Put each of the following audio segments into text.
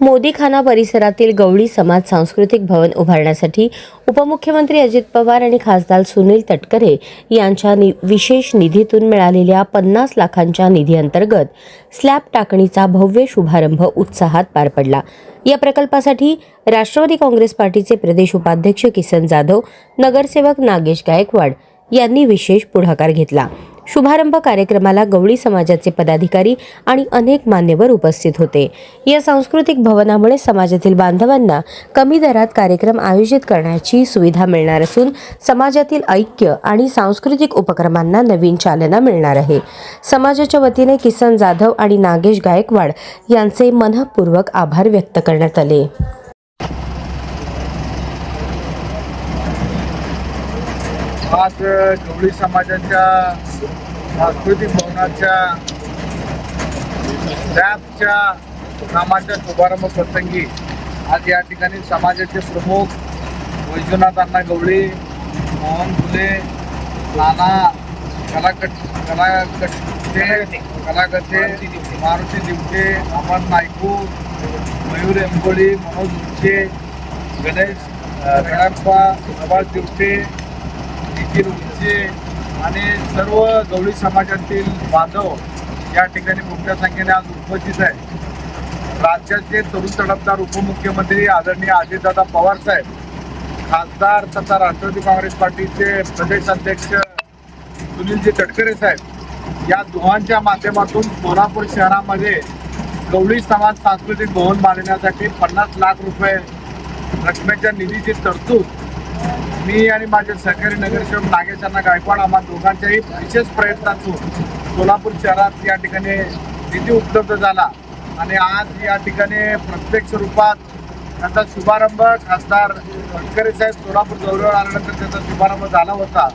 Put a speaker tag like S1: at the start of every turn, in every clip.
S1: मोदीखाना परिसरातील गवळी समाज सांस्कृतिक भवन उभारण्यासाठी उपमुख्यमंत्री अजित पवार आणि खासदार सुनील तटकरे यांच्या नि विशेष निधीतून मिळालेल्या पन्नास लाखांच्या निधीअंतर्गत स्लॅब टाकणीचा भव्य शुभारंभ उत्साहात पार पडला. या प्रकल्पासाठी राष्ट्रवादी काँग्रेस पार्टीचे प्रदेश उपाध्यक्ष किसन जाधव नगरसेवक नागेश गायकवाड यांनी विशेष पुढाकार घेतला. शुभारंभ कार्यक्रमाला गवळी समाजाचे पदाधिकारी आणि अनेक मान्यवर उपस्थित होते. या सांस्कृतिक भवनामुळे समाजातील बांधवांना कमी दरात कार्यक्रम आयोजित करण्याची सुविधा मिळणार असून समाजातील ऐक्य आणि सांस्कृतिक उपक्रमांना नवीन चालना मिळणार आहे. समाजाच्या वतीने किसन जाधव आणि नागेश गायकवाड यांचे मनपूर्वक आभार व्यक्त करण्यात आले.
S2: आज गवळी समाजाच्या सांस्कृतिक भवनाच्या लॅबच्या कामाच्या शुभारंभ प्रसंगी आज या ठिकाणी समाजाचे प्रमुख वैजनाथ अण्णा गवळी मोहन फुले नाना कलाकट कलाकटे कलाकटे मारुती दिवटे अमन नायकू मयूर एंबोळी मनोज उच्चे गणेश अ, गणप्पा प्रभात दिवटे निखिल उंचे आणि सर्व गवळी समाजातील बांधव या ठिकाणी मोठ्या संख्येने आज उपस्थित आहे राज्याचे तरुण तडफदार उपमुख्यमंत्री आदरणीय अजितदादा पवार साहेब खासदार तथा राष्ट्रवादी काँग्रेस पार्टीचे प्रदेश अध्यक्ष सुनीलजी तटकरे साहेब या दोघांच्या माध्यमातून सोलापूर शहरामध्ये गवळी समाज सांस्कृतिक भवन बांधण्यासाठी पन्नास लाख रुपये रकमेच्या निधीची तरतूद मी आणि माझे सहकारी नगरसेवक नागेशांना गायकवाड आम्हा दोघांच्याही विशेष प्रयत्नातून सोलापूर शहरात या ठिकाणी निधी उपलब्ध झाला. आणि आज या ठिकाणी प्रत्यक्ष रूपात त्याचा शुभारंभ खासदार तटकरे साहेब सोलापूर दौऱ्यावर आल्यानंतर त्याचा शुभारंभ झाला होता.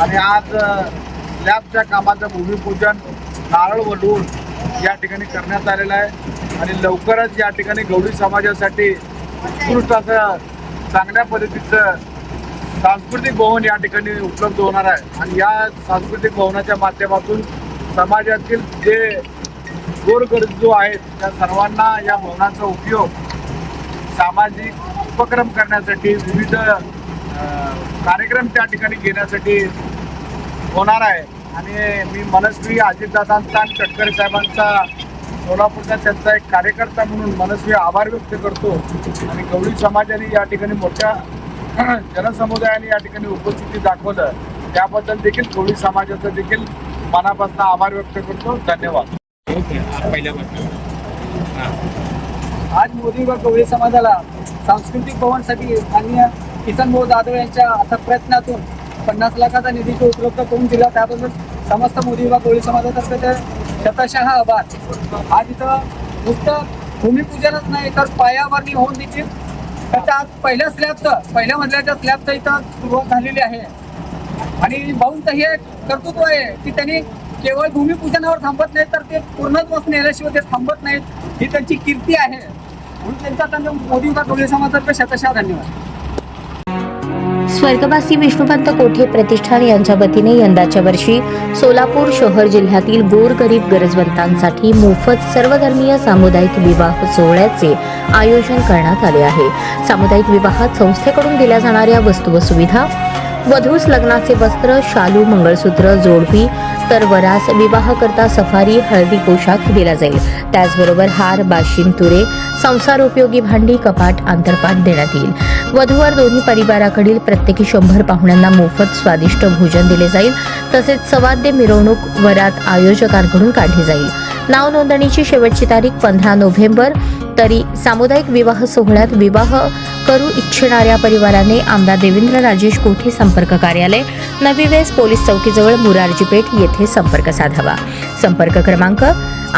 S2: आणि आज अ, स्लॅबच्या कामाचं भूमिपूजन नारळ वडवून या ठिकाणी करण्यात आलेलं आहे. आणि लवकरच या ठिकाणी गौरी समाजासाठी उत्कृष्ट असं चांगल्या पद्धतीचं सांस्कृतिक भवन या ठिकाणी उपलब्ध होणार आहे. आणि या सांस्कृतिक भवनाच्या माध्यमातून समाजातील जे गोरगरजू आहेत त्या सर्वांना या भवनाचा उपयोग सामाजिक उपक्रम करण्यासाठी विविध कार्यक्रम त्या ठिकाणी घेण्यासाठी होणार आहे. आणि मी मनस्वी अजितदादांचा आणि तटकरे साहेबांचा सोलापूरचा त्यांचा एक कार्यकर्ता म्हणून मनस्वी आभार व्यक्त करतो. आणि गवळी समाजाने या ठिकाणी मोठ्या जनसमुदायाने या ठिकाणी उपस्थिती दाखवलं. त्याबद्दल देखील कोळी समाजाचं देखील मनापासून आभार व्यक्त करतो. धन्यवाद.
S3: आज मोदी व कोळी समाजाला सांस्कृतिक भवनसाठी माननीय किसन भाऊ जाधव यांच्या अथक प्रयत्नातून पन्नास लाखाचा निधी उपलब्ध करून दिला. त्याबद्दल समस्त मोदी व कोळी समाजातर्फे ते शतशः आभार. आज इथं नुसतं भूमिपूजनच नाही तर पायाभरणी होऊन देखील त्याच्या आज पहिल्या स्लॅबचं पहिल्या मजल्याच्या स्लॅबचं इथं सुरुवात झालेली आहे. आणि भाऊंचं हे एक कर्तृत्व आहे की त्यांनी केवळ भूमिपूजनावर थांबत नाही तर ते पूर्णत्वच नेल्याशिवाय ते थांबत नाहीत. ही त्यांची कीर्ती आहे. म्हणून त्यांचा त्यांना मोदी विभाग गवळी समाजातर्फे शतशः धन्यवाद.
S1: स्वर्गवासी विष्णुपंत कोठे प्रतिष्ठान यांच्या वतीने यंदाच्या वर्षी सोलापूर शहर जिल्ह्यातील गोरगरीब गरजवंतांसाठी मोफत सर्वधर्मीय सामुदायिक विवाह सोहळ्याचे आयोजन करण्यात आले आहे. सामुदायिक विवाहात संस्थेकडून दिल्या जाणाऱ्या वस्तू व सुविधा वधूस लग्नाचे वस्त्र शालू मंगळसूत्र जोडवी तर वरास विवाह करता सफारी हळदी पोशाख दिला जाईल. त्याचबरोबर हार बाशिंग तुरे संसार उपयोगी भांडी कपाट आंतरपाट देण्यात येईल. वधूवर दोन्ही परिवाराकडील प्रत्येकी शंभर पाहुण्यांना मोफत स्वादिष्ट भोजन दिले जाईल. तसेच सवाद्य मिरवणूक वरात आयोजकांकडून काढली जाईल. नाव नोंदणीची शेवटची तारीख पंधरा नोव्हेंबर. तरी सामुदायिक विवाह सोहळ्यात विवाह करू इच्छिणाऱ्या परिवाराने आमदार देवेंद्र राजेश कोठे संपर्क कार्यालय नवी वेस पोलीस चौकीजवळ मुरारजी पेठ येथे संपर्क साधावा. संपर्क क्रमांक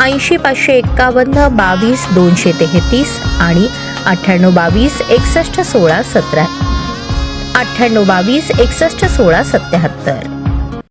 S1: ऐंशी पाचशे एक्कावन्न बावीस दोनशे तेहतीस आणि अठ्ठ्याण्णव बावीस एकसष्ट सोळा सतरा अठ्ठ्याण्णव बावीस एकसष्ट सोळा सत्याहत्तर.